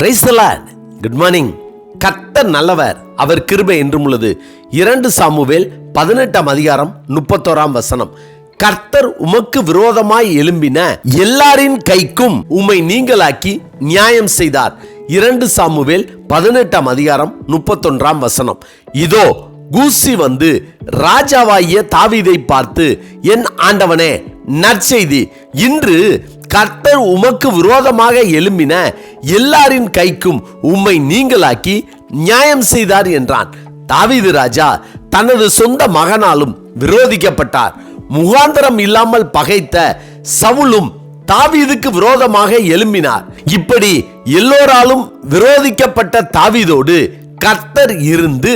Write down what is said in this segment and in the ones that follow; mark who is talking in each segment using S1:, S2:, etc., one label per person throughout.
S1: Good morning கர்த்தர் நல்லவர். அவர் கிருபை என்றும் உள்ளது. இரண்டு சாமுவேல் பதினெட்டாம் அதிகாரம் முப்பத்தோராம் வசனம். கர்த்தர் உமக்கு விரோதமாய் எழும்பின எல்லாரின் கைக்கும் உம்மை நீங்களாக்கி நியாயம் செய்தார். இரண்டு சாமுவேல் பதினெட்டாம் அதிகாரம் முப்பத்தொன்றாம் வசனம். இதோ கூசி வந்து ராஜாவாகிய தாவிதை பார்த்து என் ஆண்டவனே நற்செய்தி. இன்று கர்த்தர் உமக்கு விரோதமாக எழும்பின எல்லாரின் கைக்கும் உம்மை நீங்களாக்கி நியாயம் செய்தார் என்றான். தாவிது ராஜா தனது சொந்த மகனாலும் விரோதிக்கப்பட்டார். முகாந்தரம் இல்லாமல் பகைத்த சவுலும் தாவீதுக்கு விரோதமாக எழும்பினார். இப்படி எல்லோராலும் விரோதிக்கப்பட்ட தாவீதோடு கர்த்தர் இருந்து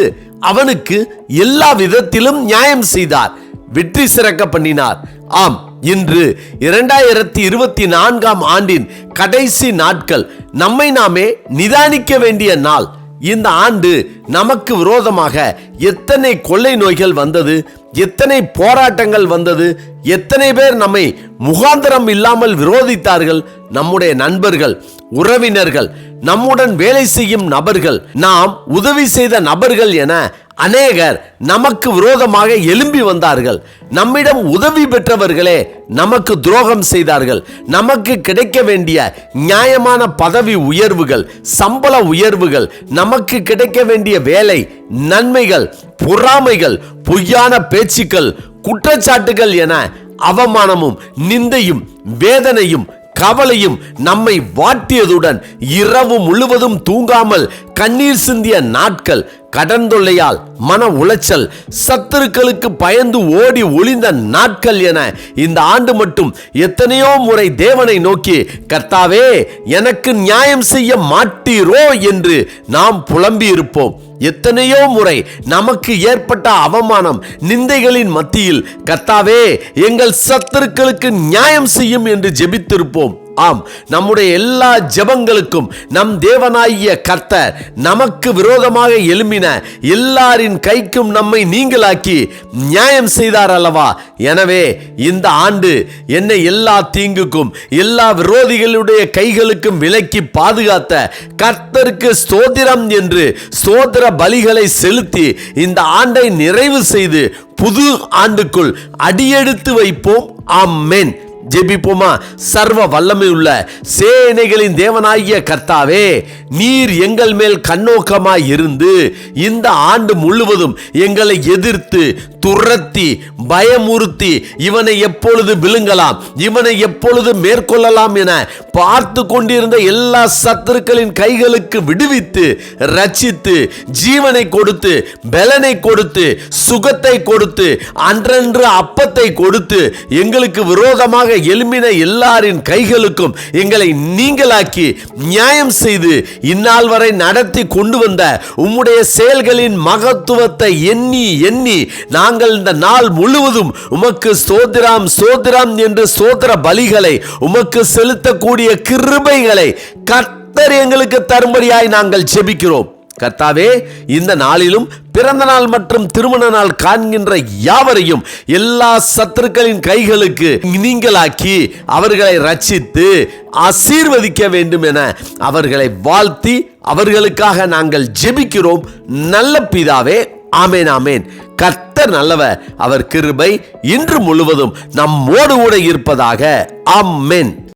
S1: அவனுக்கு எல்லா விதத்திலும் நியாயம் செய்தார். வெற்றி சிறக்க பண்ணினார். ஆம் இன்று இரண்டாயிரத்தி இருபத்தி நான்காம் ஆண்டின் கடைசி நாட்கள். நம்மை நாமே நிதானிக்க வேண்டிய நாள். இந்த ஆண்டு நமக்கு விரோதமாக எத்தனை கொள்ளை நோய்கள் வந்தது எத்தனை போராட்டங்கள் வந்தது எத்தனை பேர் நம்மை முகாந்திரம் இல்லாமல் விரோதித்தார்கள். நம்முடைய நண்பர்கள் உறவினர்கள் நம்முடன் வேலை செய்யும் நபர்கள் நாம் உதவி செய்த நபர்கள் என அநேகர் நமக்கு விரோதமாக எழும்பி வந்தார்கள். நம்மிடம் உதவி பெற்றவர்களே நமக்கு துரோகம் செய்தார்கள். நமக்கு கிடைக்க வேண்டிய நியாயமான பதவி உயர்வுகள் சம்பள உயர்வுகள் நமக்கு கிடைக்க வேண்டிய வேலை நன்மைகள் பொறாமைகள் பொய்யான பேச்சுக்கள் குற்றச்சாட்டுகள் என அவமானமும் நிந்தையும் வேதனையும் கவலையும் நம்மை வாட்டியதுடன் இரவு முழுவதும் தூங்காமல் கண்ணீர் சிந்திய நாட்கள் கடன் தொல்லையால் மன உளைச்சல் சத்துருக்களுக்கு பயந்து ஓடி ஒளிந்த நாட்கள் என இந்த ஆண்டு மட்டும் எத்தனையோ முறை தேவனை நோக்கி கர்த்தாவே எனக்கு நியாயம் செய்ய மாட்டீரோ? என்று நாம் புலம்பி இருப்போம் எத்தனையோ முறை நமக்கு ஏற்பட்ட அவமானம் நிந்தைகளின் மத்தியில் கர்த்தாவே எங்கள் சத்துருக்களுக்கு நியாயம் செய்யும் என்று ஜெபித்திருப்போம். ஆம் நம்முடைய எல்லா ஜெபங்களுக்கும் நம் தேவனாகிய கர்த்தர் நமக்கு விரோதமாக எழும்பின எல்லாரின் கைக்கும் நம்மை நீங்களாக்கி நியாயம் செய்தார் அல்லவா? எனவே இந்த ஆண்டு என்னை எல்லா தீங்குக்கும் எல்லா விரோதிகளுடைய கைகளுக்கும் விலக்கி பாதுகாத்த கர்த்தருக்கு ஸ்தோத்திரம் என்று ஸ்தோத்திர பலிகளை செலுத்தி இந்த ஆண்டை நிறைவு செய்து புது ஆண்டுக்குள் அடியெடுத்து வைப்போம். ஆமென். ஜெபிப்போமா? சர்வ வல்லமை உள்ள சேனைகளின் தேவனாகிய கர்த்தாவே நீர் எங்கள் மேல் கண்ணோக்கமாய் இருந்து இந்த ஆண்டு முழுவதும் எங்களை எதிர்த்து துரத்தி பயமுறுத்தி இவனை எப்பொழுது விழுங்கலாம் இவனை எப்பொழுது மேற்கொள்ளலாம் என பார்த்து கொண்டிருந்த எல்லா சத்துருக்களின் கைகளுக்கு விடுவித்து ரச்சித்து ஜீவனை கொடுத்து பலனை கொடுத்து சுகத்தை கொடுத்து அன்றன்று அப்பத்தை கொடுத்து எங்களுக்கு விரோதமாக எழும்பின எல்லாரின் கைகளுக்கும் எங்களை நீங்களாக்கி நியாயம் செய்து இந்நாள் வரை நடத்தி கொண்டு வந்த உம்முடைய செயல்களின் மகத்துவத்தை எண்ணி எண்ணி நாங்கள் இந்த நாள் முழுவதும் உமக்கு சோதிராம் சோதிராம் என்று சோதர பலிகளை உமக்கு செலுத்தக்கூடிய கிருபைகளை கர்த்தர் எங்களுக்கு தரும்படியாய் நாங்கள் ஜெபிக்கிறோம். கர்த்தாவே இந்த நாளிலும் பிறந்த நாள் மற்றும் திருமண நாள் காண்கின்ற யாவரையும் எல்லா சத்துருக்களின் கைகளுக்கு நீங்களாக்கி அவர்களை ரட்சித்து ஆசீர்வதிக்க வேண்டும் என அவர்களை வாழ்த்தி அவர்களுக்காக நாங்கள் ஜெபிக்கிறோம். நல்ல பிதாவே ஆமேன் ஆமேன். கர்த்தர் நல்லவர் அவர் கிருபை இன்று முழுவதும் நம்மோடு கூட இருப்பதாக. ஆமென்.